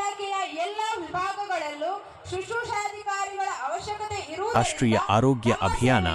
ಇಲಾಖೆಯ ಎಲ್ಲ ವಿಭಾಗಗಳಲ್ಲೂ ಶುಶ್ರೂಷಾಧಿಕಾರಿಗಳ ಅವಶ್ಯಕತೆ ಇರುವ ರಾಷ್ಟ್ರೀಯ ಆರೋಗ್ಯ ಅಭಿಯಾನ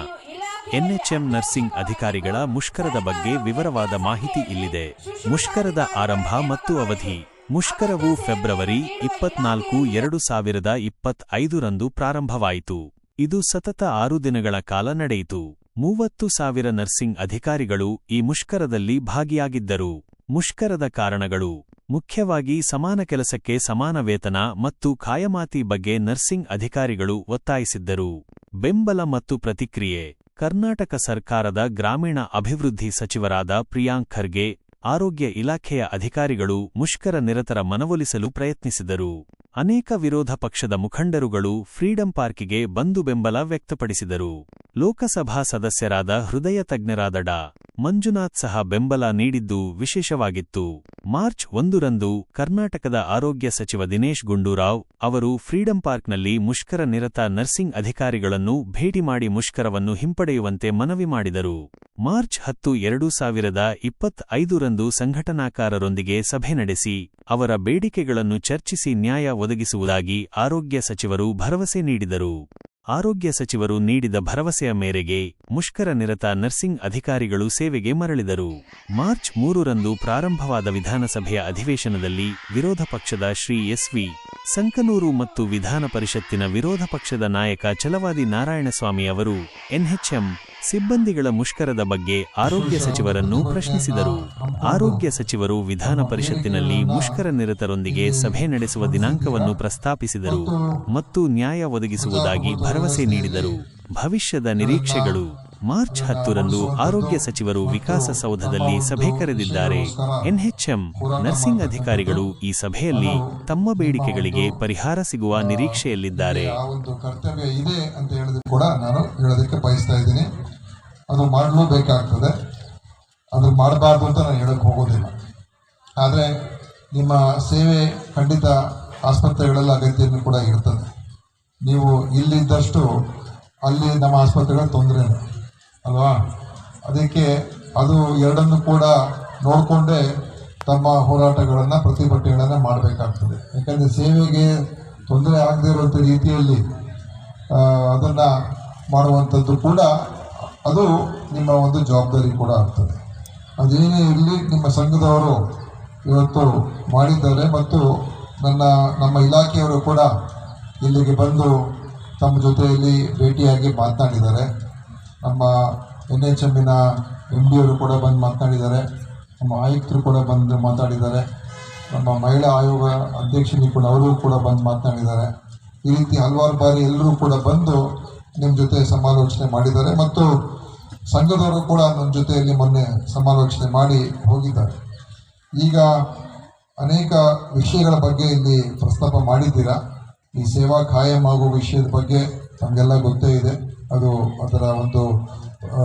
ಎನ್ಎಚ್ಎಂ ನರ್ಸಿಂಗ್ ಅಧಿಕಾರಿಗಳ ಮುಷ್ಕರದ ಬಗ್ಗೆ ವಿವರವಾದ ಮಾಹಿತಿ ಇಲ್ಲಿದೆ. ಮುಷ್ಕರದ ಆರಂಭ ಮತ್ತು ಅವಧಿ. ಮುಷ್ಕರವು ಫೆಬ್ರವರಿ ಇಪ್ಪತ್ನಾಲ್ಕು ಎರಡು ಸಾವಿರದ ಇಪ್ಪತ್ತೈದರಂದು ಪ್ರಾರಂಭವಾಯಿತು. ಇದು ಸತತ ಆರು ದಿನಗಳ ಕಾಲ ನಡೆಯಿತು. ಮೂವತ್ತು ಸಾವಿರ ನರ್ಸಿಂಗ್ ಅಧಿಕಾರಿಗಳು ಈ ಮುಷ್ಕರದಲ್ಲಿ ಭಾಗಿಯಾಗಿದ್ದರು. ಮುಷ್ಕರದ ಕಾರಣಗಳು. ಮುಖ್ಯವಾಗಿ ಸಮಾನ ಕೆಲಸಕ್ಕೆ ಸಮಾನ ವೇತನ ಮತ್ತು ಖಾಯಮಾತಿ ಬಗ್ಗೆ ನರ್ಸಿಂಗ್ ಅಧಿಕಾರಿಗಳು ಒತ್ತಾಯಿಸಿದ್ದರು. ಬೆಂಬಲ ಮತ್ತು ಪ್ರತಿಕ್ರಿಯೆ. ಕರ್ನಾಟಕ ಸರ್ಕಾರದ ಗ್ರಾಮೀಣ ಅಭಿವೃದ್ಧಿ ಸಚಿವರಾದ ಪ್ರಿಯಾಂಕ್ ಖರ್ಗೆ, ಆರೋಗ್ಯ ಇಲಾಖೆಯ ಅಧಿಕಾರಿಗಳು ಮುಷ್ಕರ ನಿರತರ ಮನವೊಲಿಸಲು ಪ್ರಯತ್ನಿಸಿದರು. ಅನೇಕ ವಿರೋಧ ಪಕ್ಷದ ಮುಖಂಡರುಗಳು ಫ್ರೀಡಂ ಪಾರ್ಕಿಗೆ ಬಂದು ಬೆಂಬಲ ವ್ಯಕ್ತಪಡಿಸಿದರು. ಲೋಕಸಭಾ ಸದಸ್ಯರಾದ ಹೃದಯ ತಜ್ಞರಾದ ಡಾ. ಮಂಜುನಾಥ್ ಸಹ ಬೆಂಬಲ ನೀಡಿದ್ದು ವಿಶೇಷವಾಗಿತ್ತು. ಮಾರ್ಚ್ ಒಂದರಂದು ಕರ್ನಾಟಕದ ಆರೋಗ್ಯ ಸಚಿವ ದಿನೇಶ್ ಗುಂಡೂರಾವ್ ಅವರು ಫ್ರೀಡಂ ಪಾರ್ಕ್ನಲ್ಲಿ ಮುಷ್ಕರ ನಿರತ ನರ್ಸಿಂಗ್ ಅಧಿಕಾರಿಗಳನ್ನು ಭೇಟಿ ಮಾಡಿ ಮುಷ್ಕರವನ್ನು ಹಿಂಪಡೆಯುವಂತೆ ಮನವಿ ಮಾಡಿದರು. ಮಾರ್ಚ್ ಹತ್ತು ಎರಡು ಸಾವಿರದ ಇಪ್ಪತ್ತೈದರಂದು ಸಂಘಟನಾಕಾರರೊಂದಿಗೆ ಸಭೆ ನಡೆಸಿ ಅವರ ಬೇಡಿಕೆಗಳನ್ನು ಚರ್ಚಿಸಿ ನ್ಯಾಯ ಒದಗಿಸುವುದಾಗಿ ಆರೋಗ್ಯ ಸಚಿವರು ಭರವಸೆ ನೀಡಿದರು. ಆರೋಗ್ಯ ಸಚಿವರು ನೀಡಿದ ಭರವಸೆಯ ಮೇರೆಗೆ ಮುಷ್ಕರ ನಿರತ ನರ್ಸಿಂಗ್ ಅಧಿಕಾರಿಗಳು ಸೇವೆಗೆ ಮರಳಿದರು. ಮಾರ್ಚ್ ಮೂರರಂದು ಪ್ರಾರಂಭವಾದ ವಿಧಾನಸಭೆಯ ಅಧಿವೇಶನದಲ್ಲಿ ವಿರೋಧ ಪಕ್ಷದ ಶ್ರೀ ಎಸ್ವಿ ಸಂಕನೂರು ಮತ್ತು ವಿಧಾನ ಪರಿಷತ್ತಿನ ವಿರೋಧ ಪಕ್ಷದ ನಾಯಕ ಛಲವಾದಿ ನಾರಾಯಣಸ್ವಾಮಿ ಅವರು ಎನ್ಎಚ್ಎಂ ಸಿಬ್ಬಂದಿಗಳ ಮುಷ್ಕರದ ಬಗ್ಗೆ ಆರೋಗ್ಯ ಸಚಿವರನ್ನು ಪ್ರಶ್ನಿಸಿದರು. ಆರೋಗ್ಯ ಸಚಿವರು ವಿಧಾನ ಪರಿಷತ್ತಿನಲ್ಲಿ ಮುಷ್ಕರ ನಿರತರೊಂದಿಗೆ ಸಭೆ ನಡೆಸುವ ದಿನಾಂಕವನ್ನು ಪ್ರಸ್ತಾಪಿಸಿದರು ಮತ್ತು ನ್ಯಾಯ ಒದಗಿಸುವುದಾಗಿ ಭರವಸೆ ನೀಡಿದರು. ಭವಿಷ್ಯದ ನಿರೀಕ್ಷೆಗಳು. ಮಾರ್ಚ್ ಹತ್ತರಂದು ಆರೋಗ್ಯ ಸಚಿವರು ವಿಕಾಸಸೌಧದಲ್ಲಿ ಸಭೆ ಕರೆದಿದ್ದಾರೆ. ಎನ್ಎಚ್ಎಂ ನರ್ಸಿಂಗ್ ಅಧಿಕಾರಿಗಳು ಈ ಸಭೆಯಲ್ಲಿ ತಮ್ಮ ಬೇಡಿಕೆಗಳಿಗೆ ಪರಿಹಾರ ಸಿಗುವ ನಿರೀಕ್ಷೆಯಲ್ಲಿದ್ದಾರೆ. ಅದು ಮಾಡಲೂ ಬೇಕಾಗ್ತದೆ. ಅದು ಮಾಡಬಾರ್ದು ಅಂತ ನಾನು ಹೇಳಕ್ಕೆ ಹೋಗೋದಿಲ್ಲ. ಆದರೆ ನಿಮ್ಮ ಸೇವೆ ಖಂಡಿತ ಆಸ್ಪತ್ರೆಗಳಲ್ಲಿ ಅಗತ್ಯನೂ ಕೂಡ ಇರ್ತದೆ. ನೀವು ಇಲ್ಲಿದ್ದಷ್ಟು ಅಲ್ಲಿ ನಮ್ಮ ಆಸ್ಪತ್ರೆಗಳ ತೊಂದರೆ ಅಲ್ವಾ? ಅದಕ್ಕೆ ಅದು ಎರಡನ್ನು ಕೂಡ ನೋಡಿಕೊಂಡೇ ತಮ್ಮ ಹೋರಾಟಗಳನ್ನು ಪ್ರತಿಭಟನೆಗಳನ್ನು ಮಾಡಬೇಕಾಗ್ತದೆ. ಯಾಕಂದರೆ ಸೇವೆಗೆ ತೊಂದರೆ ಆಗದೇ ಇರುವಂಥ ರೀತಿಯಲ್ಲಿ ಅದನ್ನ ಮಾಡುವಂಥದ್ದು ಕೂಡ ಅದು ನಿಮ್ಮ ಒಂದು ಜವಾಬ್ದಾರಿ ಕೂಡ ಆಗ್ತದೆ. ಅದೇನೇ ಇರಲಿ, ನಿಮ್ಮ ಸಂಘದವರು ಇವತ್ತು ಮಾಡಿದ್ದಾರೆ ಮತ್ತು ನನ್ನ, ನಮ್ಮ ಇಲಾಖೆಯವರು ಕೂಡ ಇಲ್ಲಿಗೆ ಬಂದು ತಮ್ಮ ಜೊತೆಯಲ್ಲಿ ಭೇಟಿಯಾಗಿ ಮಾತನಾಡಿದ್ದಾರೆ. ನಮ್ಮ ಎನ್ ಎಚ್ ಎಮ್ಮಿನ ಎಂ ಡಿ ಅವರು ಕೂಡ ಬಂದು ಮಾತನಾಡಿದ್ದಾರೆ. ನಮ್ಮ ಆಯುಕ್ತರು ಕೂಡ ಬಂದು ಮಾತಾಡಿದ್ದಾರೆ ನಮ್ಮ ಮಹಿಳಾ ಆಯೋಗ ಅಧ್ಯಕ್ಷರು ಕೂಡ, ಅವರು ಕೂಡ ಬಂದು ಮಾತನಾಡಿದ್ದಾರೆ. ಈ ರೀತಿ ಹಲವಾರು ಬಾರಿ ಎಲ್ಲರೂ ಕೂಡ ಬಂದು ನಿಮ್ಮ ಜೊತೆ ಸಮಾಲೋಚನೆ ಮಾಡಿದ್ದಾರೆ ಮತ್ತು ಸಂಘದವರು ಕೂಡ ನನ್ನ ಜೊತೆಯಲ್ಲಿ ಮೊನ್ನೆ ಸಮಾಲೋಚನೆ ಮಾಡಿ ಹೋಗಿದ್ದಾರೆ. ಈಗ ಅನೇಕ ವಿಷಯಗಳ ಬಗ್ಗೆ ಇಲ್ಲಿ ಪ್ರಸ್ತಾಪ ಮಾಡಿದ್ದೀರಾ? ಈ ಸೇವಾ ಕಾಯಂ ಆಗುವ ವಿಷಯದ ಬಗ್ಗೆ ನಮಗೆಲ್ಲ ಗೊತ್ತೇ ಇದೆ. ಅದು ಅದರ ಒಂದು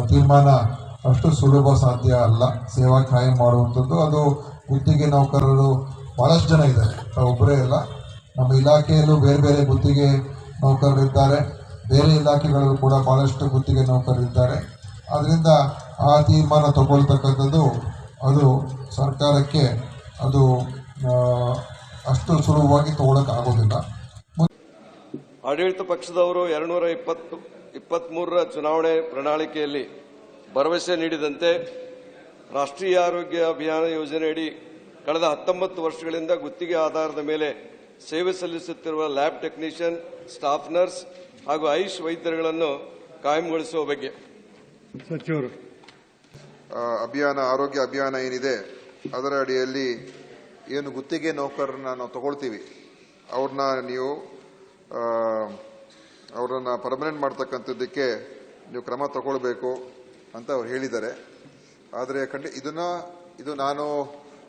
ತೀರ್ಮಾನ ಅಷ್ಟು ಸುಲಭ ಸಾಧ್ಯ ಅಲ್ಲ. ಸೇವಾ ಖಾಯಂ ಮಾಡುವಂಥದ್ದು, ಅದು ಗುತ್ತಿಗೆ ನೌಕರರು ಭಾಳಷ್ಟು ಜನ ಇದ್ದಾರೆ. ಒಬ್ಬರೇ ಇಲ್ಲ ನಮ್ಮ ಇಲಾಖೆಯಲ್ಲೂ ಬೇರೆ ಬೇರೆ ಗುತ್ತಿಗೆ ನೌಕರರಿದ್ದಾರೆ. ಬೇರೆ ಇಲಾಖೆಗಳಲ್ಲೂ ಕೂಡ ಭಾಳಷ್ಟು ಗುತ್ತಿಗೆ ನೌಕರರಿದ್ದಾರೆ. ಆದ್ದರಿಂದ ಆ ತೀರ್ಮಾನ ತಗೊಳ್ತಕ್ಕಂಥದ್ದು ಅದು ಸರ್ಕಾರಕ್ಕೆ ಅದು ಅಷ್ಟು ಸುಲಭವಾಗಿ ಆಗೋದಿಲ್ಲ ಆಡಳಿತ ಪಕ್ಷದವರು ಎರಡುನೂರ ಇಪ್ಪತ್ತು, ಇಪ್ಪತ್ಮೂರರ ಚುನಾವಣೆ ಪ್ರಣಾಳಿಕೆಯಲ್ಲಿ ಭರವಸೆ ನೀಡಿದಂತೆ ರಾಷ್ಟ್ರೀಯ ಆರೋಗ್ಯ ಅಭಿಯಾನ ಯೋಜನೆಯಡಿ ಕಳೆದ ಹತ್ತೊಂಬತ್ತು ವರ್ಷಗಳಿಂದ ಗುತ್ತಿಗೆ ಆಧಾರದ ಮೇಲೆ ಸೇವೆ ಸಲ್ಲಿಸುತ್ತಿರುವ ಲ್ಯಾಬ್ ಟೆಕ್ನಿಷಿಯನ್, ಸ್ಟಾಫ್ ನರ್ಸ್ ಹಾಗೂ ಐಶ್ ವೈದ್ಯರುಗಳನ್ನು ಕಾಯಂಗೊಳಿಸುವ ಬಗ್ಗೆ ಸಚಿವರು. ಅಭಿಯಾನ, ಆರೋಗ್ಯ ಅಭಿಯಾನ ಏನಿದೆ, ಅದರ ಅಡಿಯಲ್ಲಿ ಏನು ಗುತ್ತಿಗೆ ನೌಕರರನ್ನ ನಾವು ತಗೊಳ್ತೀವಿ, ಅವ್ರನ್ನ ನೀವು ಅವರನ್ನು ಪರ್ಮನೆಂಟ್ ಮಾಡ್ತಕ್ಕಂಥದ್ದಕ್ಕೆ ನೀವು ಕ್ರಮ ತಗೊಳ್ಬೇಕು ಅಂತ ಅವ್ರು ಹೇಳಿದ್ದಾರೆ. ಆದರೆ ಯಾಕಂದರೆ ಇದನ್ನ, ಇದು ನಾನು,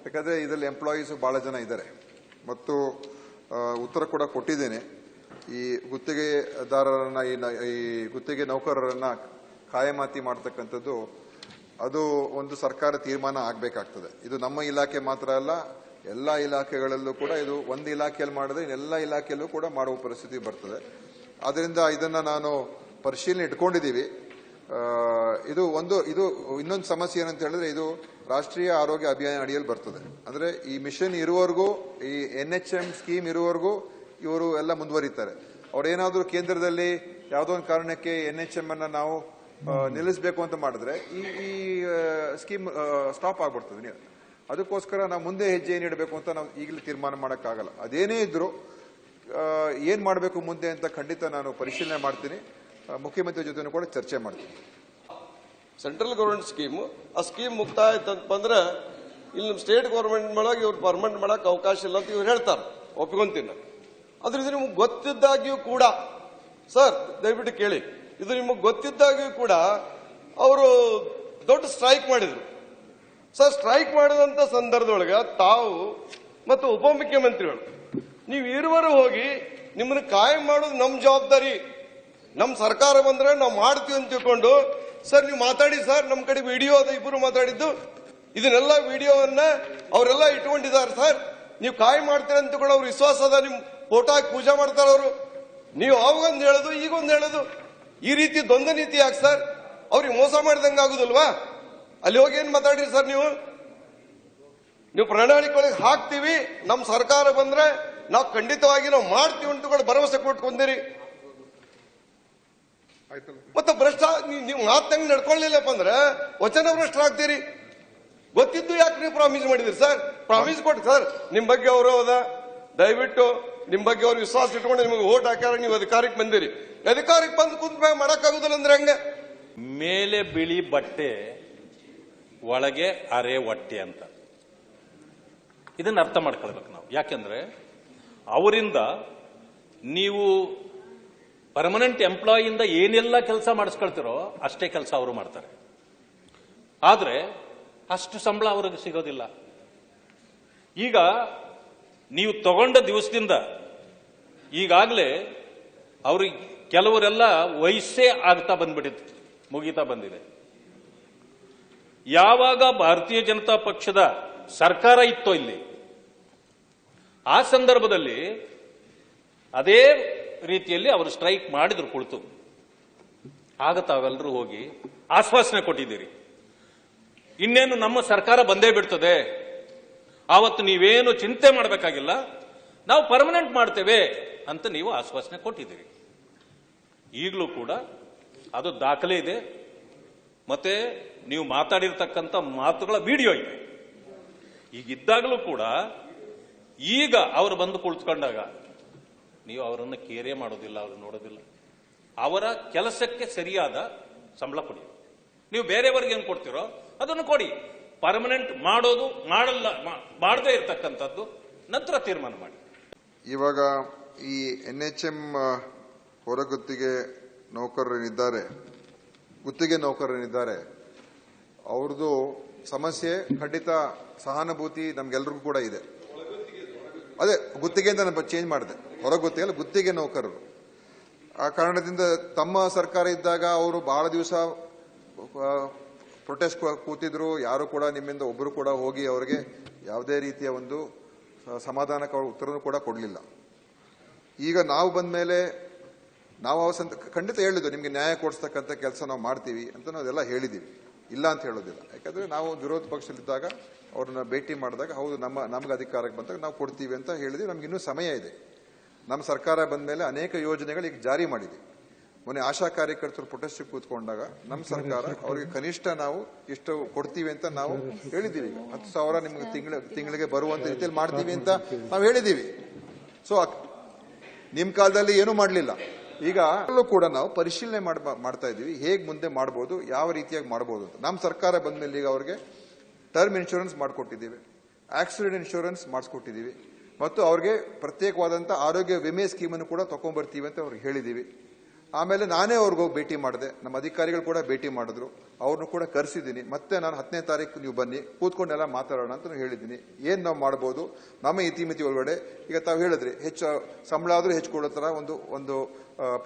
ಯಾಕಂದ್ರೆ ಇದರಲ್ಲಿ ಎಂಪ್ಲಾಯೀಸು ಬಹಳ ಜನ ಇದ್ದಾರೆ. ಮತ್ತು ಉತ್ತರ ಕೂಡ ಕೊಟ್ಟಿದ್ದೇನೆ. ಈ ಗುತ್ತಿಗೆದಾರರನ್ನ ಈ ಗುತ್ತಿಗೆ ನೌಕರರನ್ನ ಕಾಯಮಾತಿ ಮಾಡ್ತಕ್ಕಂಥದ್ದು, ಅದು ಒಂದು ಸರ್ಕಾರ ತೀರ್ಮಾನ ಆಗಬೇಕಾಗ್ತದೆ. ಇದು ನಮ್ಮ ಇಲಾಖೆ ಮಾತ್ರ ಅಲ್ಲ, ಎಲ್ಲ ಇಲಾಖೆಗಳಲ್ಲೂ ಕೂಡ ಇದು ಒಂದು ಇಲಾಖೆಯಲ್ಲಿ ಮಾಡಿದ್ರೆ ಎಲ್ಲ ಇಲಾಖೆಯಲ್ಲೂ ಕೂಡ ಮಾಡುವ ಪರಿಸ್ಥಿತಿ ಬರ್ತದೆ. ಆದ್ದರಿಂದ ಇದನ್ನ ನಾನು ಪರಿಶೀಲನೆ ಇಟ್ಕೊಂಡಿದ್ದೀವಿ. ಇದು ಒಂದು, ಇದು ಇನ್ನೊಂದು ಸಮಸ್ಯೆ ಏನಂತ ಹೇಳಿದ್ರೆ ಇದು ರಾಷ್ಟ್ರೀಯ ಆರೋಗ್ಯ ಅಭಿಯಾನ ಅಡಿಯಲ್ಲಿ ಬರ್ತದೆ. ಅಂದ್ರೆ ಈ ಮಿಷನ್ ಇರುವವರೆಗೂ, ಈ ಎನ್ ಎಚ್ ಎಂ ಸ್ಕೀಮ್ ಇರುವವರೆಗೂ ಇವರು ಎಲ್ಲ ಮುಂದುವರಿತಾರೆ. ಅವ್ರೇನಾದ್ರೂ ಕೇಂದ್ರದಲ್ಲಿ ಯಾವುದೋ ಒಂದು ಕಾರಣಕ್ಕೆ ಎನ್ ಎಚ್ ಎಂ ಅನ್ನ ನಾವು ನಿಲ್ಲಿಸಬೇಕು ಅಂತ ಮಾಡಿದ್ರೆ ಈ ಈ ಸ್ಕೀಮ್ ಸ್ಟಾಪ್ ಆಗ್ಬಿಡ್ತದೆ ಅದಕ್ಕೋಸ್ಕರ ನಾವು ಮುಂದೆ ಹೆಜ್ಜೆ ಏನು ಇಡಬೇಕು ಅಂತ ನಾವು ಈಗಲೇ ತೀರ್ಮಾನ ಮಾಡೋಕ್ಕಾಗಲ್ಲ. ಅದೇನೇ ಇದ್ರು ಏನು ಮಾಡಬೇಕು ಮುಂದೆ ಅಂತ ಖಂಡಿತ ನಾನು ಪರಿಶೀಲನೆ ಮಾಡ್ತೀನಿ. ಮುಖ್ಯಮಂತ್ರಿ ಜೊತೆ ಕೂಡ ಚರ್ಚೆ ಮಾಡ್ತೀನಿ. ಸೆಂಟ್ರಲ್ ಗೌರ್ಮೆಂಟ್ ಸ್ಕೀಮ್ ಆ ಸ್ಕೀಮ್ ಮುಕ್ತಾಯ ಆಯ್ತಂತ ಅಂದ್ರೆ ಇಲ್ಲಿ ನಮ್ಮ ಸ್ಟೇಟ್ ಗೌರ್ಮೆಂಟ್ ಒಳಗೆ ಇವ್ರು ಪರ್ಮನೆಂಟ್ ಮಾಡಕ್ ಅವಕಾಶ ಇಲ್ಲ ಅಂತ ಇವ್ರು ಹೇಳ್ತಾರೆ. ಒಪ್ಕೊಂತೀನಿ. ಅದ್ರಿಂದ ನಿಮ್ಗೆ ಗೊತ್ತಿದ್ದಾಗ್ಯೂ ಕೂಡ. ಸರ್ ದಯವಿಟ್ಟು ಕೇಳಿ. ಇದು ನಿಮಗೆ ಗೊತ್ತಿದ್ದಾಗ್ಯೂ ಕೂಡ ಅವರು ದೊಡ್ಡ ಸ್ಟ್ರೈಕ್ ಮಾಡಿದ್ರು. ಸರ್ ಸ್ಟ್ರೈಕ್ ಮಾಡಿದಂತ ಸಂದರ್ಭದೊಳಗೆ ತಾವು ಮತ್ತು ಉಪಮುಖ್ಯಮಂತ್ರಿಗಳು, ನೀವು ಇರುವರು ಹೋಗಿ ನಿಮ್ಮನ್ನ ಕಾಯಂ ಮಾಡೋದು ನಮ್ಮ ಜವಾಬ್ದಾರಿ. ನಮ್ಮ ಸರ್ಕಾರ ಬಂದ್ರೆ ನಾವು ಮಾಡ್ತೀವಿ ಅಂತ ತಿಳ್ಕೊಂಡು, ಸರ್ ನೀವು ಮಾತಾಡಿ ಸರ್, ನಮ್ಮ ಕಡೆ ವಿಡಿಯೋ ಅದ ಇಬ್ಬರು ಮಾತಾಡಿದ್ದು. ಇದನ್ನೆಲ್ಲ ವಿಡಿಯೋವನ್ನ ಅವರೆಲ್ಲ ಇಟ್ಕೊಂಡಿದ್ದಾರೆ ಸರ್. ನೀವು ಕಾಯ್ ಮಾಡ್ತೀರ ಅಂತ ಕೂಡ ಅವ್ರ ವಿಶ್ವಾಸ ಅದ, ನಿಮ್ ಫೋಟೋ ಹಾಕಿ ಪೂಜೆ ಮಾಡ್ತಾರ ಅವರು ನೀವು ಅವಾಗೊಂದು ಹೇಳೋದು, ಈಗೊಂದು ಹೇಳೋದು. ಈ ರೀತಿ ದ್ವಂದ್ವ ನೀತಿ ಯಾಕೆ ಸರ್? ಅವ್ರಿಗೆ ಮೋಸ ಮಾಡಿದಂಗ ಆಗುದಲ್ವಾ? ಅಲ್ಲಿ ಹೋಗಿ ಏನ್ ಮಾತಾಡ್ರಿ ಸರ್ ನೀವು? ನೀವು ಪ್ರಣಾಳಿಕೆ ಒಳಗೆ ಹಾಕ್ತೀವಿ ನಮ್ಮ ಸರ್ಕಾರ ಬಂದ್ರೆ ನಾವು ಖಂಡಿತವಾಗಿ ನಾವು ಮಾಡ್ತೀವಿ ಅಂತ ಕೂಡ ಭರವಸೆ ಕೊಟ್ಕೊಂಡಿರಿ ಮತ್ತೆ ಭ್ರಷ್ಟ ನೀವು ಮಾತಂಗ್ ನಡ್ಕೊಳ್ಳಿಲ್ಲಪ್ಪ ಅಂದ್ರೆ ವಚನ ಭ್ರಷ್ಟ ಆಗ್ತೀರಿ. ಗೊತ್ತಿದ್ದು ಯಾಕೆ ನೀವು ಪ್ರಾಮಿಸ್ ಮಾಡಿದಿರಿ ಸರ್? ಪ್ರಾಮಿಸ್ ಕೊಟ್ಟು ಸರ್, ನಿಮ್ ಬಗ್ಗೆ ಅವರು ಅದ. ದಯವಿಟ್ಟು ನಿಮ್ ಬಗ್ಗೆ ಅವ್ರು ವಿಶ್ವಾಸ ಇಟ್ಕೊಂಡು ನಿಮಗೆ ಓಟ್ ಹಾಕ್ಯಾರ, ನೀವು ಅಧಿಕಾರಕ್ಕೆ ಬಂದಿರಿ. ಅಧಿಕಾರಕ್ಕೆ ಬಂದು ಕುಂತ ಮ್ಯಾಗ ಮಾಡಕ್ಕಾಗುದಿಲ್ಲ ಅಂದ್ರೆ ಹಂಗೆ? ಮೇಲೆ ಬಿಳಿ ಬಟ್ಟೆ, ಒಳಗೆ ಅರೆ ಹೊಟ್ಟೆ ಅಂತ. ಇದನ್ನ ಅರ್ಥ ಮಾಡ್ಕೊಳ್ಬೇಕು ನಾವು. ಯಾಕೆಂದ್ರೆ ಅವರಿಂದ ನೀವು ಪರ್ಮನೆಂಟ್ ಎಂಪ್ಲಾಯಿಯಿಂದ ಏನೆಲ್ಲ ಕೆಲಸ ಮಾಡಿಸ್ಕೊಳ್ತಿರೋ ಅಷ್ಟೇ ಕೆಲಸ ಅವರು ಮಾಡ್ತಾರೆ. ಆದ್ರೆ ಅಷ್ಟು ಸಂಬಳ ಅವ್ರಿಗೆ ಸಿಗೋದಿಲ್ಲ. ಈಗ ನೀವು ತಗೊಂಡ ದಿವಸದಿಂದ ಈಗಾಗಲೇ ಅವ್ರಿಗೆ ಕೆಲವರೆಲ್ಲ ವಯಸ್ಸೇ ಆಗ್ತಾ ಬಂದ್ಬಿಟ್ಟಿತ್ತು, ಮುಗೀತಾ ಬಂದಿದೆ. ಯಾವಾಗ ಭಾರತೀಯ ಜನತಾ ಪಕ್ಷದ ಸರ್ಕಾರ ಇತ್ತೋ ಇಲ್ಲಿ, ಆ ಸಂದರ್ಭದಲ್ಲಿ ಅದೇ ರೀತಿಯಲ್ಲಿ ಅವರು ಸ್ಟ್ರೈಕ್ ಮಾಡಿದ್ರು ಕುಳಿತು. ಆಗ ತಾವೆಲ್ಲರೂ ಹೋಗಿ ಆಶ್ವಾಸನೆ ಕೊಟ್ಟಿದ್ದೀರಿ. ಇನ್ನೇನು ನಮ್ಮ ಸರ್ಕಾರ ಬಂದೇ ಬಿಡ್ತದೆ? ಆವತ್ತು ನೀವೇನು ಚಿಂತೆ ಮಾಡಬೇಕಾಗಿಲ್ಲ. ನಾವು ಪರ್ಮನೆಂಟ್ ಮಾಡ್ತೇವೆ ಅಂತ ನೀವು ಆಶ್ವಾಸನೆ ಕೊಟ್ಟಿದ್ದೀರಿ. ಈಗಲೂ ಕೂಡ ಅದು ದಾಖಲೆ ಇದೆ. ಮತ್ತೆ ನೀವು ಮಾತಾಡಿರ್ತಕ್ಕಂಥ ಮಾತುಗಳ ವಿಡಿಯೋ ಇದೆ. ಈಗಿದ್ದಾಗಲೂ ಕೂಡ ಈಗ ಅವರು ಬಂದು ಕುಳಿತುಕೊಂಡಾಗ ನೀವು ಅವರನ್ನು ಕೇರೆ ಮಾಡೋದಿಲ್ಲ ಅವರು ನೋಡೋದಿಲ್ಲ. ಅವರ ಕೆಲಸಕ್ಕೆ ಸರಿಯಾದ ಸಂಬಳ ಕೊಡಿ. ನೀವು ಬೇರೆಯವರಿಗೆ ಏನು ಕೊಡ್ತೀರೋ ಅದನ್ನು ಕೊಡಿ. ಪರ್ಮನೆಂಟ್ ಮಾಡೋದು, ಮಾಡಲ್ಲ ಮಾಡದೇ ಇರತಕ್ಕಂಥದ್ದು, ನಂತರ ತೀರ್ಮಾನ ಮಾಡಿ. ಇವಾಗ ಈ ಎನ್ ಎಚ್ ಎಂ ಹೊರಗುತ್ತಿಗೆ ನೌಕರರಿದ್ದಾರೆ, ಗುತ್ತಿಗೆ ನೌಕರರಿದ್ದಾರೆ, ಅವ್ರದ್ದು ಸಮಸ್ಯೆ ಖಂಡಿತ ಸಹಾನುಭೂತಿ ನಮ್ಗೆಲ್ರಿಗೂ ಕೂಡ ಇದೆ. ಅದೇ ಗುತ್ತಿಗೆ ಅಂತ ನಾನು ಚೇಂಜ್ ಮಾಡಿದೆ. ಹೊರಗುತ್ತಿಗೆ ಗುತ್ತಿಗೆ ನೌಕರರು. ಆ ಕಾರಣದಿಂದ ತಮ್ಮ ಸರ್ಕಾರ ಇದ್ದಾಗ ಅವರು ಬಹಳ ದಿವಸ ಪ್ರೊಟೆಸ್ಟ್ ಕೂತಿದ್ರು, ಯಾರು ಕೂಡ ನಿಮ್ಮಿಂದ ಒಬ್ಬರು ಕೂಡ ಹೋಗಿ ಅವರಿಗೆ ಯಾವುದೇ ರೀತಿಯ ಒಂದು ಸಮಾಧಾನಕ ಉತ್ತರನೂ ಕೂಡ ಕೊಡಲಿಲ್ಲ. ಈಗ ನಾವು ಬಂದ ಮೇಲೆ ನಾವು ಸಂದ ಖಂಡಿತ ಹೇಳಿದ್ದು ನಿಮಗೆ ನ್ಯಾಯ ಕೊಡಿಸ್ತಕ್ಕಂಥ ಕೆಲಸ ನಾವು ಮಾಡ್ತೀವಿ ಅಂತ ಅದೆಲ್ಲ ಹೇಳಿದ್ದೀವಿ ಇಲ್ಲ ಅಂತ ಹೇಳೋದಿಲ್ಲ. ಯಾಕಂದ್ರೆ ನಾವು ವಿರೋಧ ಪಕ್ಷದಲ್ಲಿದ್ದಾಗ ಅವ್ರನ್ನ ಭೇಟಿ ಮಾಡಿದಾಗ, ಹೌದು, ನಮ್ಮ, ನಮ್ಗೆ ಅಧಿಕಾರಕ್ಕೆ ಬಂದಾಗ ನಾವು ಕೊಡ್ತೀವಿ ಅಂತ ಹೇಳಿದ್ವಿ. ನಮ್ಗೆ ಇನ್ನೂ ಸಮಯ ಇದೆ. ನಮ್ಮ ಸರ್ಕಾರ ಬಂದ ಮೇಲೆ ಅನೇಕ ಯೋಜನೆಗಳು ಈಗ ಜಾರಿ ಮಾಡಿದೆ. ಮೊನ್ನೆ ಆಶಾ ಕಾರ್ಯಕರ್ತರು ಪ್ರೊಟೆಸ್ಟ್ ಕೂತ್ಕೊಂಡಾಗ ನಮ್ಮ ಸರ್ಕಾರ ಅವರಿಗೆ ಕನಿಷ್ಠ ನಾವು ಇಷ್ಟು ಕೊಡ್ತೀವಿ ಅಂತ ನಾವು ಹೇಳಿದ್ದೀವಿ. ಹತ್ತು ಸಾವಿರ ನಿಮ್ಗೆ ತಿಂಗಳ, ತಿಂಗಳಿಗೆ ಬರುವಂತ ರೀತಿಯಲ್ಲಿ ಮಾಡ್ತೀವಿ ಅಂತ ನಾವು ಹೇಳಿದ್ದೀವಿ. ಸೊ ನಿಮ್ಮ ಕಾಲದಲ್ಲಿ ಏನೂ ಮಾಡಲಿಲ್ಲ. ಈಗ ಕೂಡ ನಾವು ಪರಿಶೀಲನೆ ಮಾಡ್- ಮಾಡ್ತಾ ಇದ್ದೀವಿ. ಹೇಗೆ ಮುಂದೆ ಮಾಡ್ಬೋದು, ಯಾವ ರೀತಿಯಾಗಿ ಮಾಡ್ಬೋದು ಅಂತ. ನಮ್ಮ ಸರ್ಕಾರ ಬಂದ ಮೇಲೆ ಈಗ ಅವ್ರಿಗೆ ಟರ್ಮ್ ಇನ್ಶೂರೆನ್ಸ್ ಮಾಡಿಕೊಟ್ಟಿದ್ದೀವಿ. ಆಕ್ಸಿಡೆಂಟ್ ಇನ್ಶೂರೆನ್ಸ್ ಮಾಡಿಸ್ಕೊಟ್ಟಿದ್ದೀವಿ. ಮತ್ತು ಅವ್ರಿಗೆ ಪ್ರತ್ಯೇಕವಾದಂಥ ಆರೋಗ್ಯ ವಿಮೆ ಸ್ಕೀಮನ್ನು ಕೂಡ ತಗೊಂಡ್ಬರ್ತೀವಿ ಅಂತ ಅವ್ರಿಗೆ ಹೇಳಿದ್ದೀವಿ. ಆಮೇಲೆ ನಾನೇ ಅವ್ರಿಗೆ ಹೋಗಿ ಭೇಟಿ ಮಾಡಿದೆ. ನಮ್ಮ ಅಧಿಕಾರಿಗಳು ಕೂಡ ಭೇಟಿ ಮಾಡಿದ್ರು. ಅವ್ರನ್ನು ಕೂಡ ಕರೆಸಿದ್ದೀನಿ. ಮತ್ತೆ ನಾನು ಹತ್ತನೇ ತಾರೀಕು ನೀವು ಬನ್ನಿ, ಕೂತ್ಕೊಂಡೆಲ್ಲ ಮಾತಾಡೋಣ ಅಂತ ಹೇಳಿದ್ದೀನಿ. ಏನು ನಾವು ಮಾಡ್ಬೋದು? ನಮ್ಮ ಇತಿಮಿತಿ ಒಳಗಡೆ ಈಗ ತಾವು ಹೇಳಿದ್ರಿ, ಹೆಚ್ಚು ಸಂಬಳ ಆದರೂ ಹೆಚ್ಚು ಕೊಡೋ ಥರ ಒಂದು ಒಂದು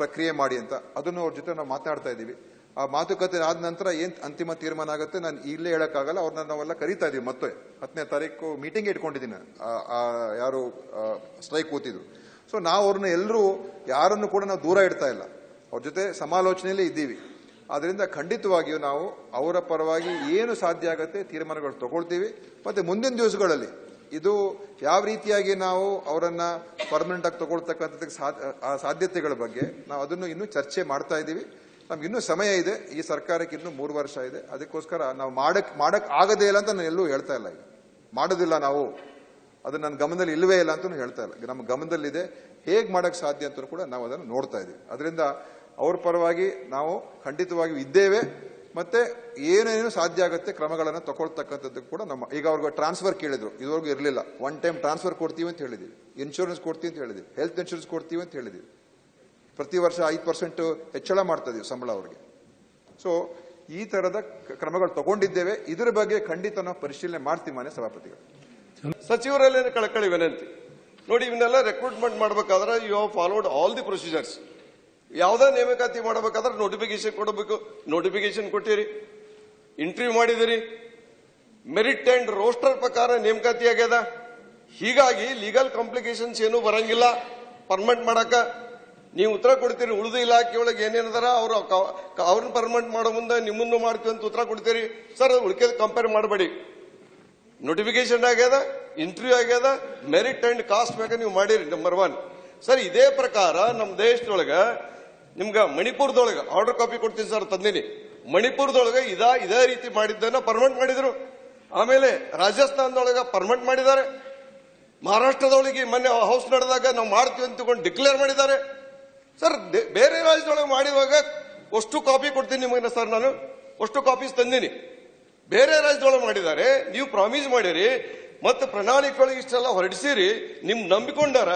ಪ್ರಕ್ರಿಯೆ ಮಾಡಿ ಅಂತ. ಅದನ್ನು ಅವ್ರ ಜೊತೆ ನಾವು ಮಾತಾಡ್ತಾ ಇದ್ದೀವಿ. ಆ ಮಾತುಕತೆ ಆದ ನಂತರ ಏನು ಅಂತಿಮ ತೀರ್ಮಾನ ಆಗುತ್ತೆ ನಾನು ಇಲ್ಲೇ ಹೇಳೋಕ್ಕಾಗಲ್ಲ. ಅವ್ರನ್ನ ನಾವೆಲ್ಲ ಕರಿತಾ ಇದೀವಿ ಮತ್ತೆ. ಹತ್ತನೇ ತಾರೀಕು ಮೀಟಿಂಗ್ ಇಟ್ಕೊಂಡಿದ್ದೀನಿ ಯಾರು ಸ್ಟ್ರೈಕ್ ಕೂತಿದ್ರು ಸೊ ನಾವು ಅವ್ರನ್ನ ಎಲ್ಲರೂ ಯಾರನ್ನು ಕೂಡ ನಾವು ದೂರ ಇಡ್ತಾ ಇಲ್ಲ. ಅವ್ರ ಜೊತೆ ಸಮಾಲೋಚನೆಯಲ್ಲೇ ಇದ್ದೀವಿ. ಅದರಿಂದ ಖಂಡಿತವಾಗಿಯೂ ನಾವು ಅವರ ಪರವಾಗಿ ಏನು ಸಾಧ್ಯ ಆಗುತ್ತೆ ತೀರ್ಮಾನಗಳು ತಗೊಳ್ತೀವಿ. ಮತ್ತೆ ಮುಂದಿನ ದಿವಸಗಳಲ್ಲಿ ಇದು ಯಾವ ರೀತಿಯಾಗಿ ನಾವು ಅವರನ್ನ ಪರ್ಮನೆಂಟ್ ಆಗಿ ಆ ಸಾಧ್ಯತೆಗಳ ಬಗ್ಗೆ ನಾವು ಅದನ್ನು ಇನ್ನೂ ಚರ್ಚೆ ಮಾಡ್ತಾ ಇದ್ದೀವಿ. ನಮ್ಗೆ ಇನ್ನೂ ಸಮಯ ಇದೆ. ಈ ಸರ್ಕಾರಕ್ಕೆ ಇನ್ನೂ ಮೂರು ವರ್ಷ ಇದೆ. ಅದಕ್ಕೋಸ್ಕರ ನಾವು ಮಾಡಕ್ ಮಾಡಕ್ ಆಗದೇ ಇಲ್ಲ ಅಂತ ನಾನು ಎಲ್ಲೂ ಹೇಳ್ತಾ ಇಲ್ಲ ಮಾಡೋದಿಲ್ಲ ನಾವು. ಅದು ನನ್ನ ಗಮನದಲ್ಲಿ ಇಲ್ಲವೇ ಇಲ್ಲ ಅಂತ ಹೇಳ್ತಾ ಇಲ್ಲ. ನಮ್ಮ ಗಮನದಲ್ಲಿದೆ. ಹೇಗೆ ಮಾಡಕ್ ಸಾಧ್ಯ ಅಂತ ಕೂಡ ನಾವು ಅದನ್ನು ನೋಡ್ತಾ ಇದ್ದೀವಿ. ಅದರಿಂದ ಅವ್ರ ಪರವಾಗಿ ನಾವು ಖಂಡಿತವಾಗಿ ಇದ್ದೇವೆ. ಮತ್ತೆ ಏನೇನು ಸಾಧ್ಯ ಆಗುತ್ತೆ ಕ್ರಮಗಳನ್ನು ತಗೊಳ್ತಕ್ಕಂಥದ್ದು ಕೂಡ ನಮ್ಮ, ಈಗ ಅವ್ರಿಗೆ ಟ್ರಾನ್ಸ್ಫರ್ ಕೇಳಿದ್ರು, ಇದುವರೆಗೂ ಇರಲಿಲ್ಲ. ಒನ್ ಟೈಮ್ ಟ್ರಾನ್ಸ್ಫರ್ ಕೊಡ್ತೀವಿ ಅಂತ ಹೇಳಿದ್ವಿ. ಇನ್ಶೂರೆನ್ಸ್ ಕೊಡ್ತೀವಿ ಅಂತ ಹೇಳಿದ್ವಿ. ಹೆಲ್ತ್ ಇನ್ಶೂರೆನ್ಸ್ ಕೊಡ್ತೀವಿ ಅಂತ ಹೇಳಿದ್ವಿ. ಪ್ರತಿ ವರ್ಷ ಐದು ಪರ್ಸೆಂಟ್ ಹೆಚ್ಚಳ ಮಾಡ್ತಾ ಇದೀವಿ ಸಂಬಳ ಅವ್ರಿಗೆ. ಸೊ ಈ ತರದ ಕ್ರಮಗಳು ತಗೊಂಡಿದ್ದೇವೆ. ಇದರ ಬಗ್ಗೆ ಖಂಡಿತ ನಾವು ಪರಿಶೀಲನೆ ಮಾಡ್ತೀವಿ ಮಾನ್ಯ ಸಭಾಪತಿಗಳು. ಸಚಿವರಲ್ಲಿ ಕಳಕಳಿ ವಿನಂತಿ. ನೋಡಿ, ಇವನ್ನೆಲ್ಲ ರೆಕ್ರೂಟ್ಮೆಂಟ್ ಮಾಡಬೇಕಾದ್ರೆ you have followed all the procedures ಯಾವುದೇ ನೇಮಕಾತಿ ಮಾಡಬೇಕಾದ್ರೆ ನೋಟಿಫಿಕೇಶನ್ ಕೊಡಬೇಕು. ನೋಟಿಫಿಕೇಶನ್ ಕೊಟ್ಟಿರಿ. ಇಂಟರ್ವ್ಯೂ ಮಾಡಿದಿರಿ. ಮೆರಿಟ್ ಅಂಡ್ ರೋಸ್ಟರ್ ಪ್ರಕಾರ ನೇಮಕಾತಿ ಆಗ್ಯದ. ಹೀಗಾಗಿ ಲೀಗಲ್ ಕಾಂಪ್ಲಿಕೇಶನ್ಸ್ ಏನೂ ಬರಂಗಿಲ್ಲ. ಪರ್ಮನೆಂಟ್ ಮಾಡಕ. ನೀವು ಉತ್ತರ ಕೊಡ್ತೀರಿ, ಉಳಿದ ಇಲಾಖೆ ಒಳಗೆ ಏನೇನದಾರ, ಅವ್ರು ಅವ್ರನ್ನ ಪರ್ಮನೆಂಟ್ ಮಾಡೋ ಮುಂದೆ ನಿಮ್ಮನ್ನು ಮಾಡ್ತೀವಿ ಅಂತ ಉತ್ತರ ಕೊಡ್ತೀರಿ. ಸರ್ ಉಳಿಕೆ ಕಂಪೇರ್ ಮಾಡಬೇಡಿ. ನೋಟಿಫಿಕೇಶನ್ ಆಗ್ಯದ ಇಂಟರ್ವ್ಯೂ ಆಗ್ಯದ ಮೆರಿಟ್ ಅಂಡ್ ಕಾಸ್ಟ್ ಮ್ಯಾಗ ನೀವು ಮಾಡಿರಿ ನಂಬರ್ ಒನ್ ಸರ್, ಇದೇ ಪ್ರಕಾರ ನಮ್ಮ ದೇಶದೊಳಗೆ, ನಿಮ್ಗೆ ಮಣಿಪುರದೊಳಗೆ ಆರ್ಡರ್ ಕಾಪಿ ಕೊಡ್ತೀನಿ ಸರ್ ತಂದಿನಿ. ಮಣಿಪುರದೊಳಗೆ ಇದಾ, ಇದೇ ರೀತಿ ಮಾಡಿದ್ದನ್ನ ಪರ್ಮನೆಂಟ್ ಮಾಡಿದ್ರು. ಆಮೇಲೆ ರಾಜಸ್ಥಾನದೊಳಗೆ ಪರ್ಮನೆಂಟ್ ಮಾಡಿದ್ದಾರೆ. ಮಹಾರಾಷ್ಟ್ರದೊಳಗೆ ಮೊನ್ನೆ ಹೌಸ್ ನಡೆದಾಗ ನಾವು ಮಾಡ್ತೀವಿ ಅಂತಕೊಂಡು ಡಿಕ್ಲೇರ್ ಮಾಡಿದ್ದಾರೆ. ಸರ್ ಬೇರೆ ರಾಜ್ಯದೊಳಗೆ ಮಾಡಿದಾಗ ಅಷ್ಟು ಕಾಪಿ ಕೊಡ್ತೀನಿ ನಿಮಗೆ ಸರ್ ನಾನು? ಅಷ್ಟು ಕಾಪೀಸ್ ತಂದಿನಿ. ಬೇರೆ ರಾಜ್ಯದೊಳಗೆ ಮಾಡಿದ್ದಾರೆ. ನೀವು ಪ್ರಾಮಿಸ್ ಮಾಡಿರಿ ಮತ್ತೆ ಪ್ರಣಾಳಿಕೆಗಳಿಗೆ ಇಷ್ಟೆಲ್ಲ ಹೊರಡಿಸಿರಿ ನಿಮ್ ನಂಬಿಕೊಂಡಾರ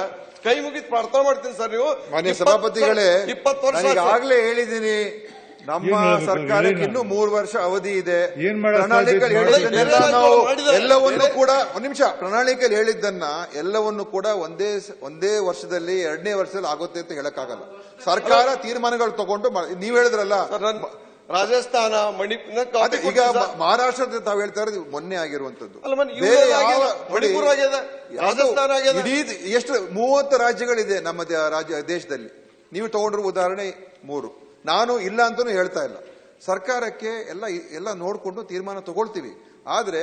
ಕೈ ಮುಗಿದ್ ಪ್ರಾರ್ಥನೆ ಮಾಡ್ತೀನಿ ಸರ್ ನೀವು. ಮಾನ್ಯ ಇಪ್ಪತ್ತು- ಸಭಾಪತಿಗಳೇ ಇಪ್ಪತ್ತು ವರ್ಷ ಆಗ್ಲೇ ಹೇಳಿದೀನಿ ಹೇಳಿದ್ದೀನಿ ನಮ್ಮ? ಸರ್ಕಾರಕ್ಕೆ ಇನ್ನು ಮೂರು ವರ್ಷ ಅವಧಿ ಇದೆ. ನಾವು. ಎಲ್ಲವನ್ನು ಕೂಡ ಒಂದ್ ನಿಮಿಷ. ಪ್ರಣಾಳಿಕೆಯಲ್ಲಿ ಹೇಳಿದ್ದನ್ನ ಎಲ್ಲವನ್ನು ಕೂಡ ಒಂದೇ ಒಂದೇ ವರ್ಷದಲ್ಲಿ ಎರಡನೇ ವರ್ಷದಲ್ಲಿ ಆಗುತ್ತೆ ಅಂತ ಹೇಳಕ್ಕಾಗಲ್ಲ. ಸರ್ಕಾರ ತೀರ್ಮಾನಗಳು ತಗೊಂಡು ನೀವ್ ಹೇಳಿದ್ರಲ್ಲ ರಾಜಸ್ಥಾನ ಮಣಿಪುರ ಈಗ ಮಹಾರಾಷ್ಟ್ರದ ತಾವು ಹೇಳ್ತಾ ಇರೋದು ಮೊನ್ನೆ ಆಗಿರುವಂತದ್ದು ಮಣಿಪುರ ರಾಜಸ್ಥಾನ. ಇಡೀ ಎಷ್ಟು ಮೂವತ್ತು ರಾಜ್ಯಗಳಿದೆ ನಮ್ಮ ರಾಜ್ಯ ದೇಶದಲ್ಲಿ. ನೀವು ತಗೊಂಡ್ರ ಉದಾಹರಣೆ ಮೂರು. ನಾನು ಇಲ್ಲ ಅಂತಾನು ಹೇಳ್ತಾ ಇಲ್ಲ. ಸರ್ಕಾರಕ್ಕೆ ಎಲ್ಲ ಎಲ್ಲ ನೋಡ್ಕೊಂಡು ತೀರ್ಮಾನ ತಗೊಳ್ತೀವಿ. ಆದ್ರೆ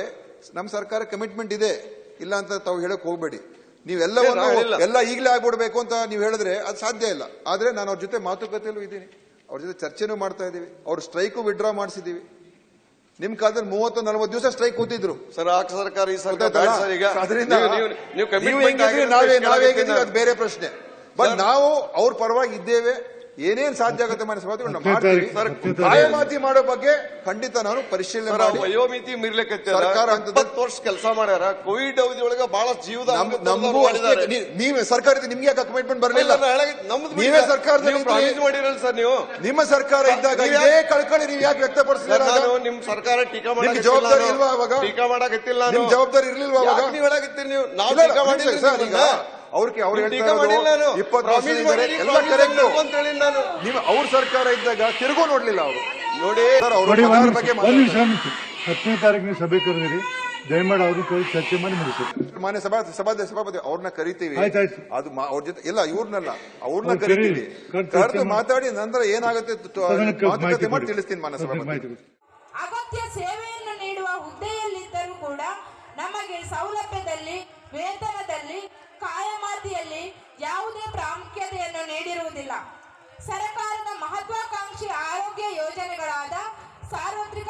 ನಮ್ಮ ಸರ್ಕಾರ ಕಮಿಟ್ಮೆಂಟ್ ಇದೆ. ಇಲ್ಲ ಅಂತ ತಾವು ಹೇಳಕ್ ಹೋಗ್ಬೇಡಿ. ನೀವೆಲ್ಲವನ್ನು ನಾನು ಎಲ್ಲ ಈಗಲೇ ಆಗ್ಬಿಡ್ಬೇಕು ಅಂತ ನೀವು ಹೇಳಿದ್ರೆ ಅದು ಸಾಧ್ಯ ಇಲ್ಲ. ಆದ್ರೆ ನಾನು ಅವ್ರ ಜೊತೆ ಮಾತುಕತೆಯಲ್ಲೂ ಇದ್ದೀನಿ. ಅವ್ರ ಜೊತೆ ಚರ್ಚೆನೂ ಮಾಡ್ತಾ ಇದ್ದೀವಿ. ಅವ್ರ ಸ್ಟ್ರೈಕು ವಿಡ್ರಾ ಮಾಡಿಸಿದೀವಿ ನಿಮ್ ಕಾಲದಲ್ಲಿ ಮೂವತ್ತು ನಲವತ್ತು ದಿವಸ ಸ್ಟ್ರೈಕ್ ಕೂತಿದ್ರು. ಸರ್ ಆ ಸರ್ಕಾರ ಈ ಸರ್ಕಾರ ಬೇರೆ ಪ್ರಶ್ನೆ. ಬಟ್ ನಾವು ಅವ್ರ ಪರವಾಗಿ ಇದ್ದೇವೆ. ಏನೇನ್ ಸಾಧ್ಯ ಆಗುತ್ತೆ ಮನಸ್ಸು ನಾವು ಮಾಡ್ತೀವಿ. ಕಾಯಮಾತಿ ಮಾಡೋ ಬಗ್ಗೆ ಖಂಡಿತ ನಾನು ಪರಿಶೀಲನೆ ಮಾಡಿ. ವಯೋಮಿತಿ ಮೀರ್ಲಿಕ್ಕೆ ಸರ್ಕಾರ ವರ್ಷ ಕೆಲಸ ಮಾಡ್ಯಾರ. ಕೋವಿಡ್ ಅವಧಿ ಒಳಗ ಬಹಳ ಜೀವದ ನೀವೇ ಸರ್ಕಾರದಿಂದ ನಿಮ್ಗೆ ಯಾಕೆ ಕಮಿಟ್ಮೆಂಟ್ ಬರಲಿಲ್ಲ? ನೀವೇ ಸರ್ಕಾರ ಸರ್ಕಾರದಲ್ಲಿ ನೀವು ಪ್ರಾಮಿಸ್ ಮಾಡಿರಲ್ಲ ಸರ್ ನೀವು. ನಿಮ್ಮ ಸರ್ಕಾರ ಇದ್ದಾಗ ಏ ಇದೇ ಯಾಕೆ- ಕಳ್ಕಳಿ ನೀವು ಯಾಕೆ ವ್ಯಕ್ತಪಡಿಸಿದ್ರೆ ನಾನು ನಿಮ್ ಸರ್ಕಾರ ಟೀಕಾ ಮಾಡಿ ಜವಾಬ್ದಾರಿ ಇಲ್ವಾ ಅವಾಗ? ಟೀಕಾ ಮಾಡಕತ್ತಿಲ್ಲ ನಾನು. ನಿಮ್ ಜವಾಬ್ದಾರಿ ಇರ್ಲಿಲ್ವಾ ಅವಾಗ? ನೀವು ಹೇಳಕತ್ತೀರಿ ನೀವು? ನಾವು ಟೀಕಾ ಮಾಡಿಲ್ಲ ಸರ್, ಈಗ ಅವ್ರಿಗೆ ಅವ್ರು ಹೇಳ್ತಾರೆ ಹೇಳ್ತಾ ಇರೋದು ಇಪ್ಪತ್ತು ವರ್ಷ ಎಲ್ಲ ನೀವು ಅವ್ರ ಸರ್ಕಾರ ಇದ್ದಾಗ ತಿರುಗೋ ನೋಡ್ಲಿಲ್ಲ ಅವರು. ನೋಡಿ ಅವ್ರ ಬಗ್ಗೆ ಹತ್ತನೇ ತಾರೀಕಿನ ಸಭೆ ಕರೆದಿರಿ. ದಯಮಾಡಿ ಅವರು ಕೇಳಿ ಚರ್ಚೆ ಮಾಡಿ ಮುಗಿಸಿ ಮಾನ್ಯ ಸಭಾ ಸಭಾ ಸಭಾಪತಿ ಅವ್ರನ್ನ ಕರಿತೀವಿ. ಅದು ಮಾ- ಅವ್ರ ಜೊತೆ ಇಲ್ಲ ಇವ್ರನ್ನಲ್ಲ. ಅವ್ರನ್ನ ಕರಿತೀವಿ. ಕರೆದು ಮಾತಾಡಿ ನಂತರ ಏನಾಗುತ್ತೆ ಮಾತುಕತೆ ಮಾಡಿ ತಿಳಿಸ್ತೀನಿ ಮಾನ್ಯ ಸಭಾಪತಿ. ಅಗತ್ಯ ಸೇವೆಯನ್ನು ನೀಡುವ ಹುದ್ದೆಯಲ್ಲಿದ್ದರೂ ಕೂಡ ನಮಗೆ ಸೌಲಭ್ಯದಲ್ಲಿ ವೇತನದಲ್ಲಿ ಕಾಯಮಾತಿಯಲ್ಲಿ ಯಾವುದೇ ಪ್ರಾಮುಖ್ಯತೆಯನ್ನು ನೀಡಿರುವುದಿಲ್ಲ. ಸರ್ಕಾರದ ಮಹತ್ವಾಕಾಂಕ್ಷಿ ಆರೋಗ್ಯ ಯೋಜನೆಗಳಾದ ಸಾರ್ವತ್ರಿಕ